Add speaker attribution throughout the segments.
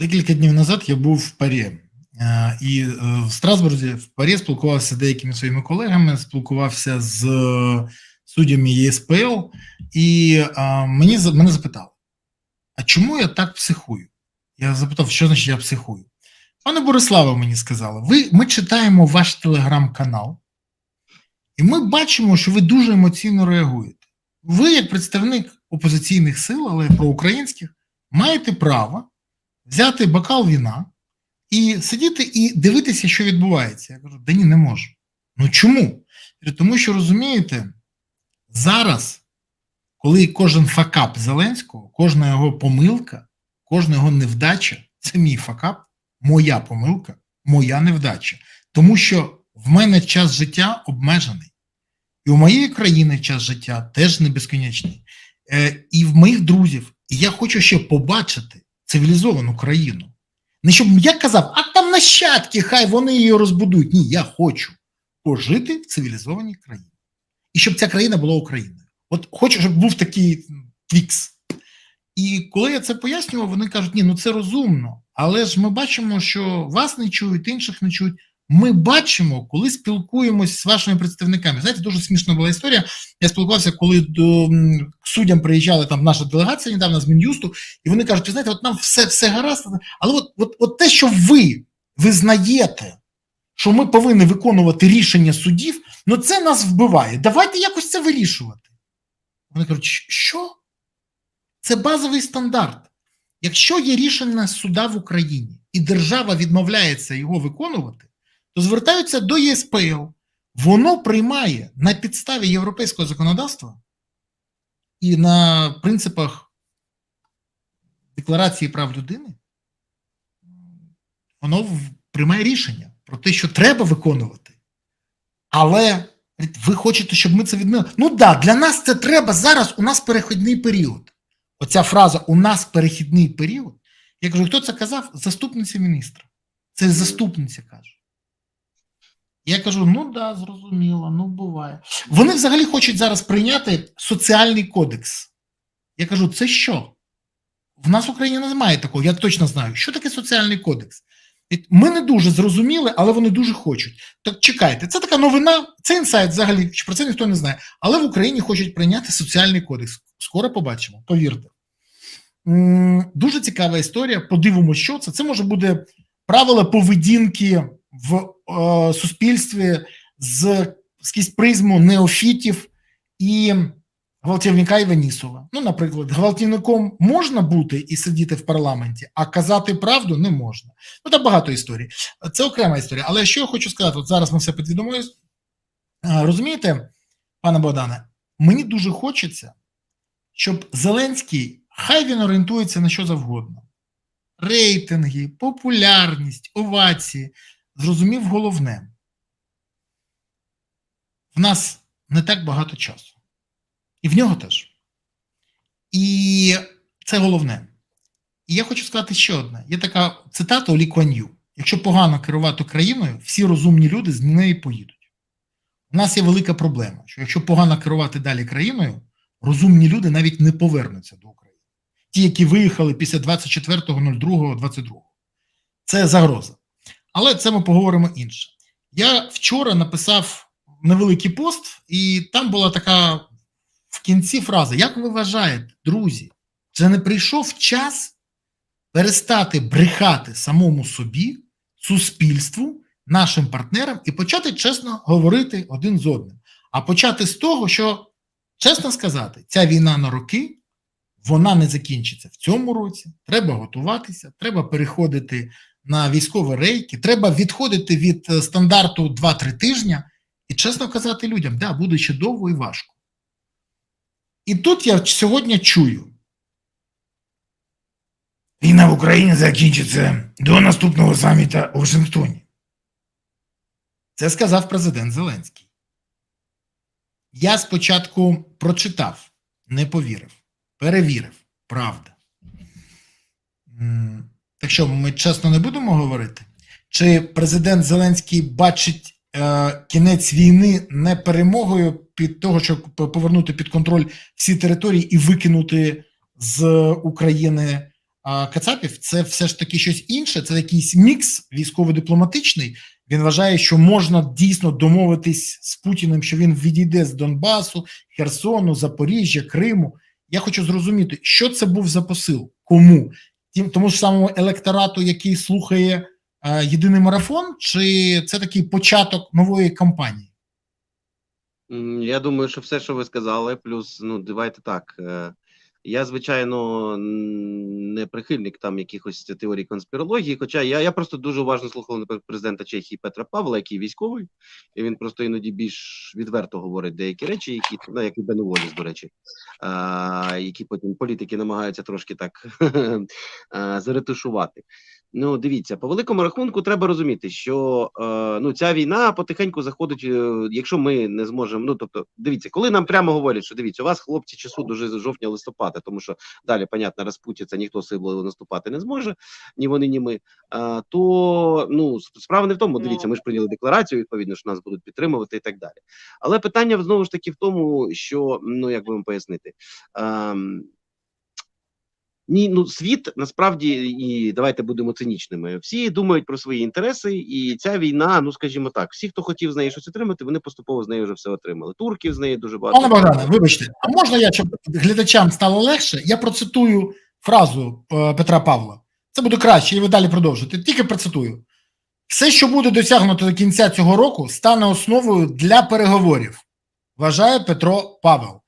Speaker 1: Декілька днів назад я був в Парі. Е, І е, в Страсбурзі в Парі спілкувався з деякими своїми колегами, спілкувався з суддями ЄСПЛ, і е, мені мене запитали: а чому я так психую? Я запитав, що значить я психую. Пане Бориславе, мені сказали, ви, ми читаємо ваш телеграм-канал, і ми бачимо, що ви дуже емоційно реагуєте. Ви, як представник опозиційних сил, але проукраїнських, маєте право взяти бокал віна і сидіти і дивитися, що відбувається. Я кажу, да ні, не можу. Ну чому? Тому що розумієте, зараз, коли кожен факап Зеленського, кожна його помилка, кожна його невдача це мій факап, моя помилка, моя невдача. Тому що в мене час життя обмежений. І у моєї країни час життя теж не безконечний. Е, і в моїх друзів. І я хочу ще побачити цивілізовану країну. Не щоб я казав, а там нащадки, хай вони її розбудують. Ні, я хочу пожити в цивілізованій країні. І щоб ця країна була Україною. От хочу, щоб був такий твікс. І коли я це пояснював, вони кажуть, ні, ну це розумно. Але ж ми бачимо, що вас не чують, інших не чують. Ми бачимо, коли спілкуємось з вашими представниками. Знаєте, дуже смішна була історія. Я спілкувався, коли до суддям приїжджали там наша делегація недавно з Мін'юсту, і вони кажуть, знаєте, от нам все, все гаразд, але от, от, от те, що ви визнаєте, що ми повинні виконувати рішення судів, ну це нас вбиває. Давайте якось це вирішувати. Вони кажуть, що? Це базовий стандарт. Якщо є рішення суда в Україні і держава відмовляється його виконувати, то звертаються до ЄСПЛ. Воно приймає на підставі європейського законодавства і на принципах Декларації прав людини, воно приймає рішення про те, що треба виконувати. Але ви хочете, щоб ми це відмінили? Ну так, да, для нас це треба зараз. У нас перехідний період. Оця фраза у нас перехідний період. Я кажу, хто це казав? Заступниця міністра. Це заступниця каже. Я кажу: ну да, зрозуміло, ну буває. Вони взагалі хочуть зараз прийняти соціальний кодекс. Я кажу, це що? В нас в Україні немає такого, я точно знаю. Що таке соціальний кодекс? Ми не дуже зрозуміли, але вони дуже хочуть. Так чекайте, це така новина, це інсайт взагалі, про це ніхто не знає. Але в Україні хочуть прийняти соціальний кодекс. Скоро побачимо, повірте. Дуже цікава історія. Подивимося, що це. Це може бути правила поведінки в суспільстві з скрізь призму неофітів і гвалтівника Іванісова. Ну, наприклад, гвалтівником можна бути і сидіти в парламенті, а казати правду не можна. Ну, там багато історій. Це окрема історія. Але що я хочу сказати, от зараз ми все підвідомуємо. Розумієте, пане Богдане, мені дуже хочеться, щоб Зеленський, хай він орієнтується на що завгодно. Рейтинги, популярність, овації. Зрозумів головне. В нас не так багато часу. І в нього теж. І це головне. І я хочу сказати ще одне: є така цитата Олі Ю. Якщо погано керувати країною, всі розумні люди з неї поїдуть. У нас є велика проблема, що якщо погано керувати далі країною, розумні люди навіть не повернуться до України. Ті, які виїхали після 24.02.22. Це загроза. Але це ми поговоримо інше. Я вчора написав невеликий пост, і там була така в кінці фраза: Як ви вважаєте, друзі, це не прийшов час перестати брехати самому собі, суспільству, нашим партнерам і почати чесно говорити один з одним. А почати з того, що, чесно сказати, ця війна на роки. Вона не закінчиться в цьому році. Треба готуватися, треба переходити на військові рейки, треба відходити від е, стандарту 2-3 тижня і чесно казати людям, да, буде ще довго і важко. І тут я сьогодні чую. Війна в Україні закінчиться до наступного саміта у Вашингтоні. Це сказав президент Зеленський. Я спочатку прочитав, не повірив, перевірив, правда. Так що ми чесно не будемо говорити? Чи президент Зеленський бачить е, кінець війни не перемогою під того, щоб повернути під контроль всі території і викинути з України а, Кацапів це все ж таки щось інше. Це якийсь мікс військово-дипломатичний. Він вважає, що можна дійсно домовитись з Путіним, що він відійде з Донбасу, Херсону, Запоріжжя, Криму. Я хочу зрозуміти, що це був за посил, кому тим тому ж самому електорату, який слухає е, єдиний марафон, чи це такий початок нової кампанії?
Speaker 2: Я думаю, що все, що ви сказали, плюс, ну, давайте так. е, Я, звичайно, не прихильник там якихось теорій конспірології, хоча я, я просто дуже уважно слухав наприклад, президента Чехії Петра Павла, який військовий, і він просто іноді більш відверто говорить деякі речі, які ну, як і до речі, а, які потім політики намагаються трошки так заретушувати. Ну, дивіться, по великому рахунку треба розуміти, що е, ну ця війна потихеньку заходить. е, якщо ми не зможемо, ну тобто, дивіться, коли нам прямо говорять, що дивіться, у вас хлопці часу дуже з жовтня листопада, тому що далі, понятно, розпутяться, ніхто силою наступати не зможе, ні вони, ні ми. А, то ну справа не в тому. Дивіться, ми ж прийняли декларацію, відповідно, що нас будуть підтримувати і так далі. Але питання знову ж таки в тому, що ну як би вам пояснити. ем, ні, ну світ насправді і давайте будемо цинічними. Всі думають про свої інтереси, і ця війна, ну скажімо так, всі, хто хотів з неї щось отримати, вони поступово з нею вже все отримали. Турків з неї дуже багато.
Speaker 1: Пане Богдане, вибачте, а можна я, щоб глядачам стало легше, я процитую фразу е, Петра Павла. Це буде краще, і ви далі продовжите. Тільки процитую. Все, що буде досягнуто до кінця цього року, стане основою для переговорів, вважає Петро Павел.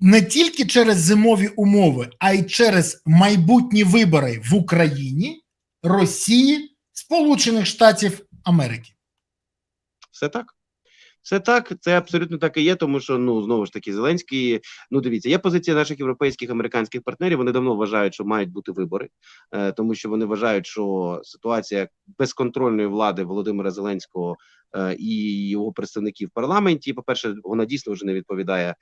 Speaker 1: Не тільки через зимові умови, а й через майбутні вибори в Україні, Росії, Сполучених Штатів Америки.
Speaker 2: Все так. Все так, це абсолютно так і є, тому що ну знову ж таки Зеленський. Ну дивіться, є позиція наших європейських американських партнерів. Вони давно вважають, що мають бути вибори, е, тому що вони вважають, що ситуація безконтрольної влади Володимира Зеленського і його представників в парламенті. По перше, вона дійсно вже не відповідає е,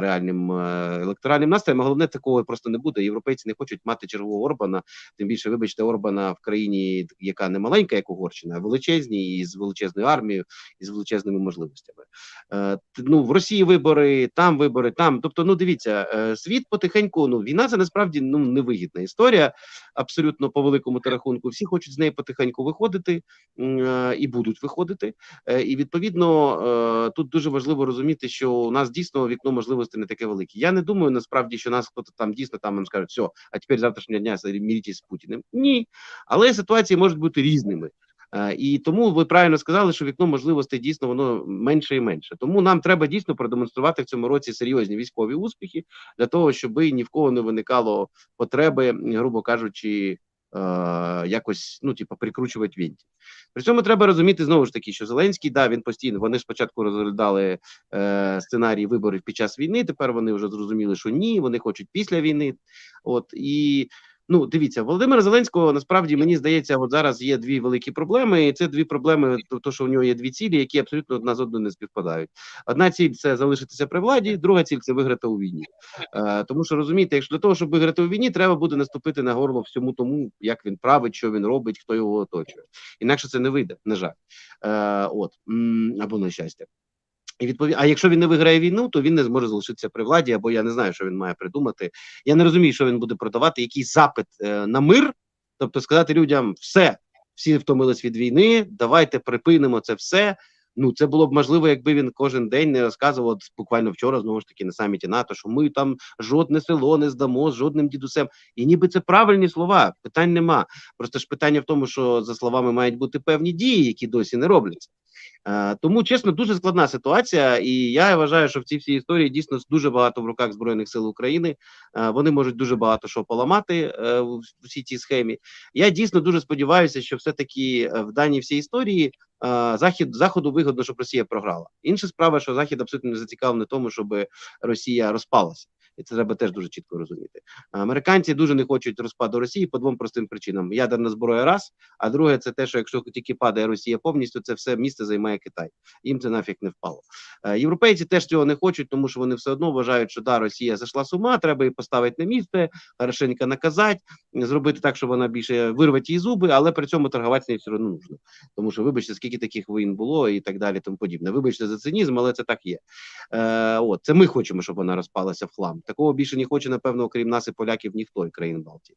Speaker 2: реальним е, електоральним настроям. Головне такого просто не буде. Європейці не хочуть мати чергового Орбана. Тим більше, вибачте, Орбана в країні, яка не маленька, як Угорщина, а величезній і з величезною армією і з величезними можливостями. Е, ну в Росії вибори, там вибори, там. Тобто, ну дивіться, е, світ потихеньку. Ну війна це насправді ну невигідна історія. Абсолютно по великому рахунку. Всі хочуть з неї потихеньку виходити е, і будуть виходити. Е, і відповідно е, тут дуже важливо розуміти, що у нас дійсно вікно можливостей не таке велике. Я не думаю насправді, що нас хтось там дійсно там скаже, все, а тепер завтрашнього дня міріть з Путіним. Ні, але ситуації можуть бути різними. Е, І тому ви правильно сказали, що вікно можливостей дійсно воно менше і менше. Тому нам треба дійсно продемонструвати в цьому році серйозні військові успіхи для того, щоб ні в кого не виникало потреби, грубо кажучи, якось ну типу, прикручувати вінті. При цьому треба розуміти знову ж таки, що Зеленський да він постійно. Вони спочатку розглядали е, сценарій виборів під час війни. Тепер вони вже зрозуміли, що ні, вони хочуть після війни. От і Ну, дивіться, Володимира Зеленського насправді мені здається, от зараз є дві великі проблеми, і це дві проблеми, то, що у нього є дві цілі, які абсолютно одна з одною не співпадають. Одна ціль це залишитися при владі, друга ціль це виграти у війні. Е, тому що розумієте, якщо для того, щоб виграти у війні, треба буде наступити на горло всьому тому, як він править, що він робить, хто його оточує. Інакше це не вийде, на жаль. Е, от або на щастя. І відпові... А якщо він не виграє війну, то він не зможе залишитися при владі, або я не знаю, що він має придумати. Я не розумію, що він буде продавати, якийсь запит е, на мир, тобто сказати людям, все, всі втомились від війни, давайте припинимо це все. Ну, це було б можливо, якби він кожен день не розказував буквально вчора, знову ж таки, на саміті НАТО, що ми там жодне село не здамо з жодним дідусем. І ніби це правильні слова, питань нема. Просто ж питання в тому, що за словами мають бути певні дії, які досі не робляться. Е, Тому чесно, дуже складна ситуація, і я вважаю, що в цій всій історії дійсно дуже багато в руках збройних сил України. Е, Вони можуть дуже багато що поламати е, в всій цій схемі. Я дійсно дуже сподіваюся, що все таки в даній всій історії е, захід заходу вигодно, щоб Росія програла. Інша справа, що захід абсолютно не зацікавлений тому, щоб Росія розпалася. І це треба теж дуже чітко розуміти. Американці дуже не хочуть розпаду Росії по двом простим причинам: ядерна зброя, раз, а друге, це те, що якщо тільки падає Росія повністю, це все місце займає Китай. Їм це нафіг не впало. Е, Європейці теж цього не хочуть, тому що вони все одно вважають, що да, Росія зайшла з ума, треба її поставити на місце, хорошенько наказати, зробити так, щоб вона більше вирвати її зуби, але при цьому торгувати з нею все одно нужно. Тому що, вибачте, скільки таких воїн було і так далі, тому подібне. Вибачте за цинізм, але це так є. Е, От це ми хочемо, щоб вона розпалася в хлам. Такого більше не хоче, напевно, окрім нас і поляків, ніхто і країн Балтії.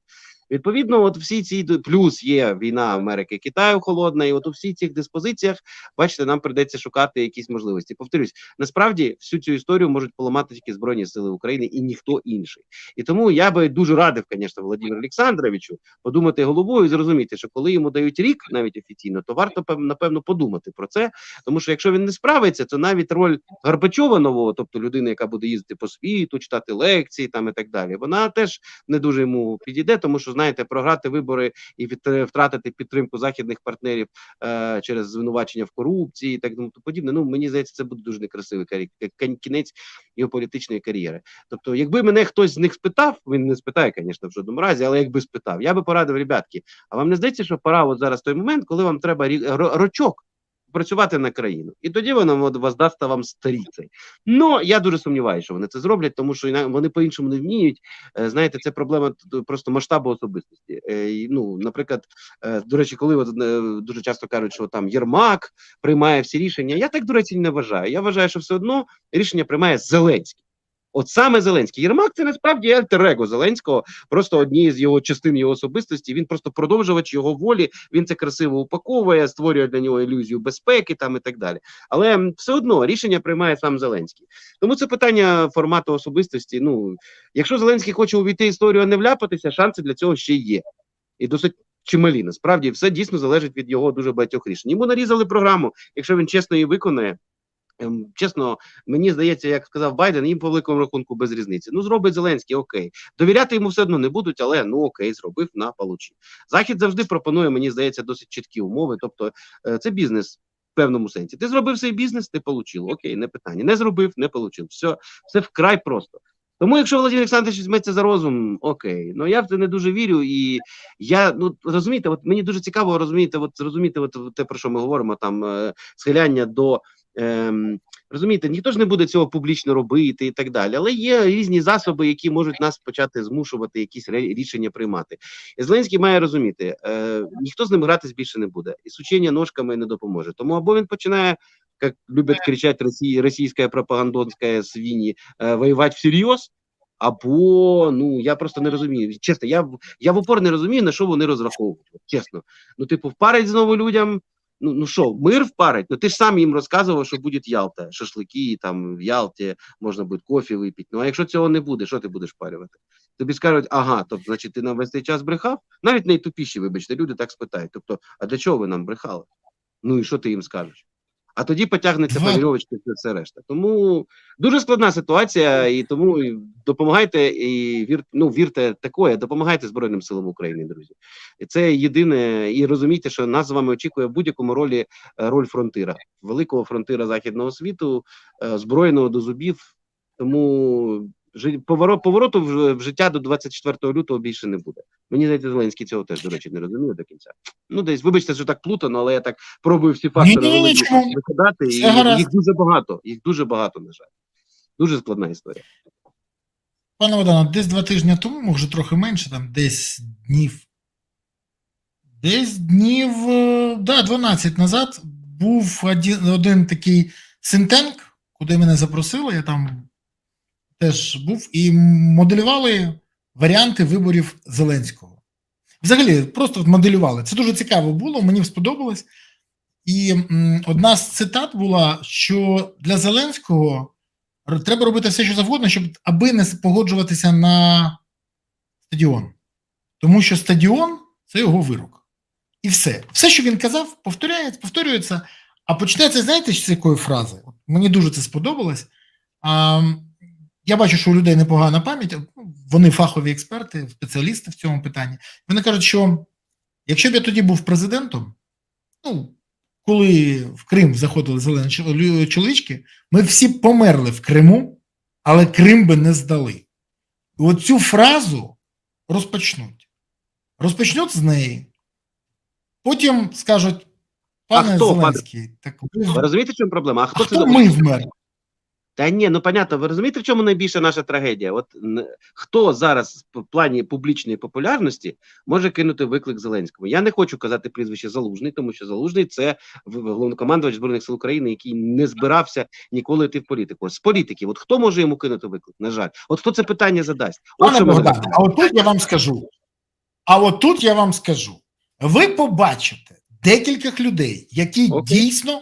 Speaker 2: Відповідно, от всі ці плюс є війна Америки Китаю холодна, і от у всіх цих диспозиціях, бачите, нам прийдеться шукати якісь можливості. Повторюсь, насправді всю цю історію можуть поламати тільки Збройні Сили України і ніхто інший. І тому я би дуже радив, звісно, Володимиру Олександровичу подумати головою і зрозуміти, що коли йому дають рік, навіть офіційно, то варто напевно подумати про це. Тому що якщо він не справиться, то навіть роль Горбачова нового, тобто людини, яка буде їздити по світу, читати лекції там і так далі, вона теж не дуже йому підійде, тому що знаєте, програти вибори і від- втратити підтримку західних партнерів е, через звинувачення в корупції і так тому подібне. Ну мені здається, це буде дуже некрасивий карі- кін- кінець його політичної кар'єри. Тобто, якби мене хтось з них спитав, він не спитає, звісно, в жодному разі, але якби спитав, я би порадив, ребятки, а вам не здається, що пора от зараз той момент, коли вам треба рі- рочок працювати на країну, і тоді вона воздасть вам старіцей. Ну я дуже сумніваюся, що вони це зроблять, тому що вони по-іншому не вміють. Е, Знаєте, це проблема просто масштабу особистості. Е, Ну, наприклад, е, до речі, коли от, дуже часто кажуть, що там Єрмак приймає всі рішення, я так до речі не вважаю. Я вважаю, що все одно рішення приймає Зеленський. От саме Зеленський. Єрмак це насправді альтер-его Зеленського, просто однієї з його частин його особистості. Він просто продовжувач його волі. Він це красиво упаковує, створює для нього ілюзію безпеки там і так далі. Але все одно рішення приймає сам Зеленський. Тому це питання формату особистості. Ну якщо Зеленський хоче увійти історію, а не вляпатися, шанси для цього ще є. І досить чималі. Насправді все дійсно залежить від його дуже багатьох рішень. Йому нарізали програму. Якщо він чесно її виконає. Ем, Чесно, мені здається, як сказав Байден, їм по великому рахунку без різниці. Ну зробить Зеленський, окей. Довіряти йому все одно не будуть, але ну окей, зробив на получі. Захід завжди пропонує, мені здається, досить чіткі умови. Тобто, е, це бізнес в певному сенсі. Ти зробив свій бізнес, ти получив. Окей, не питання. Не зробив, не получив. Все, все вкрай просто. Тому, якщо Володимир Олександрович візьметься за розум, окей. Ну я в це не дуже вірю. І я ну розумієте, от мені дуже цікаво розумієте, от зрозуміти, от те, про що ми говоримо, там е, схиляння до. Ем, Розумієте, ніхто ж не буде цього публічно робити і так далі. Але є різні засоби, які можуть нас почати змушувати якісь рішення приймати. І Зеленський має розуміти, е, ніхто з ним гратись більше не буде, і сучення ножками не допоможе. Тому або він починає, як люблять кричати Росії, російська пропагандонська свині, е, воювати всерйоз. Або ну я просто не розумію. Чесно, я в- я в упор не розумію, на що вони розраховують. Чесно, ну типу, впарить знову людям. Ну ну що, мир впарить? Ну ти ж сам їм розказував, що буде Ялта, шашлики, там в Ялті можна буде кофі випити. Ну а якщо цього не буде, що ти будеш парювати? Тобі скажуть, ага, тобто, значить, ти нам весь цей час брехав. Навіть найтупіші, вибачте, люди так спитають. Тобто, а для чого ви нам брехали? Ну і що ти їм скажеш? А тоді потягнеться по вірьовочці все, все решта. Тому дуже складна ситуація, і тому допомагайте і вір, ну, вірте такое, допомагайте Збройним силам України, друзі. І це єдине, і розумійте, що нас з вами очікує в будь-якому ролі е, роль фронтира, великого фронтира західного світу, е, збройного до зубів. Тому повороту в, життя до 24 лютого більше не буде. Мені здається, Зеленський цього теж, до речі, не розуміє до кінця. Ну, десь, вибачте, що так плутано, але я так пробую всі фактори викидати, і
Speaker 1: гаразд.
Speaker 2: їх дуже багато. Їх дуже багато, на жаль. Дуже складна історія.
Speaker 1: Пане Богдане, десь два тижні тому, може трохи менше, там десь днів. Десь днів, е, да, 12 назад був один, один такий синтенк, куди мене запросили, я там теж був, і моделювали варіанти виборів Зеленського. Взагалі, просто моделювали. Це дуже цікаво було, мені сподобалось. І одна з цитат була, що для Зеленського треба робити все, що завгодно, щоб аби не погоджуватися на стадіон. Тому що стадіон це його вирок. І все. Все, що він казав, повторяється, повторюється. А почнеться, знаєте, з якої фрази? Мені дуже це сподобалось. А, я бачу, що у людей непогана пам'ять, ну, вони фахові експерти, спеціалісти в цьому питанні. Вони кажуть, що якщо б я тоді був президентом, ну, коли в Крим заходили зелені чоловічки, ми всі померли в Криму, але Крим би не здали. І от цю фразу розпочнуть. Розпочнуть з неї. Потім скажуть, пане
Speaker 2: хто, пане?
Speaker 1: Так ви
Speaker 2: розумієте, в чому проблема? А хто
Speaker 1: а
Speaker 2: це
Speaker 1: хто ми вмер?
Speaker 2: Та ні, ну понятно, ви розумієте, в чому найбільша наша трагедія? От хто зараз в плані публічної популярності може кинути виклик Зеленському? Я не хочу казати прізвище Залужний, тому що Залужний це головнокомандувач збройних сил України, який не збирався ніколи йти в політику. З політиків, от хто може йому кинути виклик? На жаль, от хто це питання задасть? От що
Speaker 1: Богдане, а от я вам скажу. А от тут я вам скажу: ви побачите декількох людей, які
Speaker 2: Окей.
Speaker 1: дійсно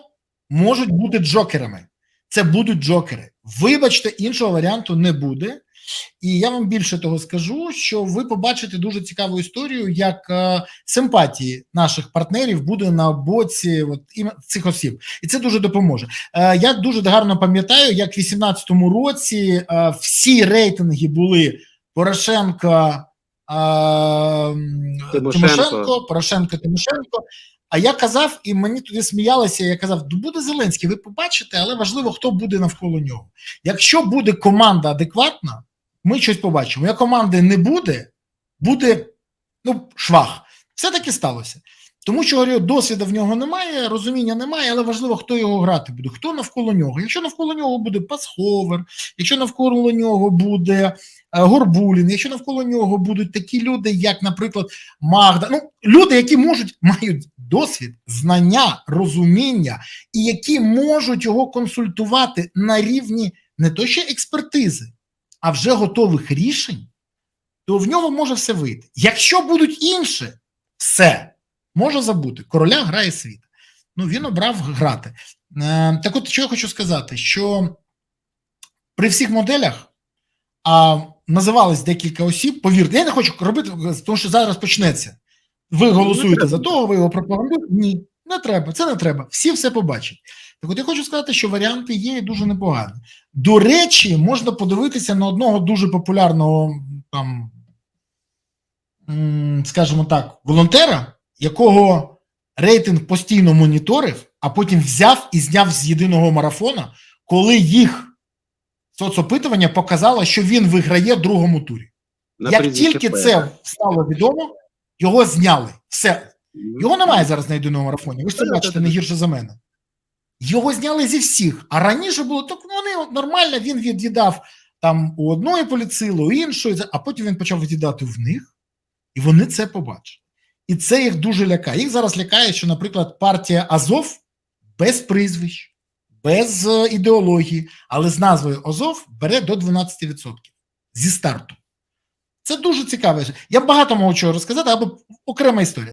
Speaker 1: можуть бути джокерами. Це будуть джокери. Вибачте, іншого варіанту не буде. І я вам більше того скажу, що ви побачите дуже цікаву історію, як е, симпатії наших партнерів буде на боці от, іме- цих осіб, і це дуже допоможе. Е, я дуже гарно пам'ятаю, як в 2018 році е, всі рейтинги були Порошенко, е.
Speaker 2: Тимошенко,
Speaker 1: Порошенко, Тимошенко. А я казав, і мені туди сміялися. Я казав, «Ну, буде Зеленський, ви побачите, але важливо, хто буде навколо нього. Якщо буде команда адекватна, ми щось побачимо. Як команди не буде, буде ну, швах. Все таки сталося. Тому що говорю, досвіду в нього немає, розуміння немає, але важливо, хто його грати буде, хто навколо нього. Якщо навколо нього буде Пасховер, якщо навколо нього буде е, Горбулін, якщо навколо нього будуть такі люди, як, наприклад, Магда, ну люди, які можуть мають досвід, знання, розуміння, і які можуть його консультувати на рівні не то ще експертизи, а вже готових рішень, то в нього може все вийти. Якщо будуть інші, все може забути. Короля грає світ. Ну він обрав грати. Е, так, от що я хочу сказати, що при всіх моделях а, називались декілька осіб. Повірте, я не хочу робити, тому що зараз почнеться. Ви голосуєте за того, ви його пропагандуєте. Ні, не треба. Це не треба. Всі все побачать. Так, от я хочу сказати, що варіанти є і дуже непогані. До речі, можна подивитися на одного дуже популярного там, скажімо так, волонтера, якого рейтинг постійно моніторив, а потім взяв і зняв з єдиного марафона, коли їх соцопитування показало, що він виграє в другому турі.
Speaker 2: На
Speaker 1: Як тільки
Speaker 2: П.
Speaker 1: це стало відомо, його зняли. Все, його немає зараз на єдиному марафоні. Ви ж це бачите не гірше за мене. Його зняли зі всіх. А раніше було так, ну, вони нормально, він від'їдав там у одної поліцили, у іншої, а потім він почав від'їдати в них, і вони це побачили. І це їх дуже лякає. Їх зараз лякає, що, наприклад, партія Азов без прізвищ, без е, ідеології, але з назвою Азов бере до 12% зі старту. Це дуже цікаво. Я багато можу чого розказати, або окрема історія.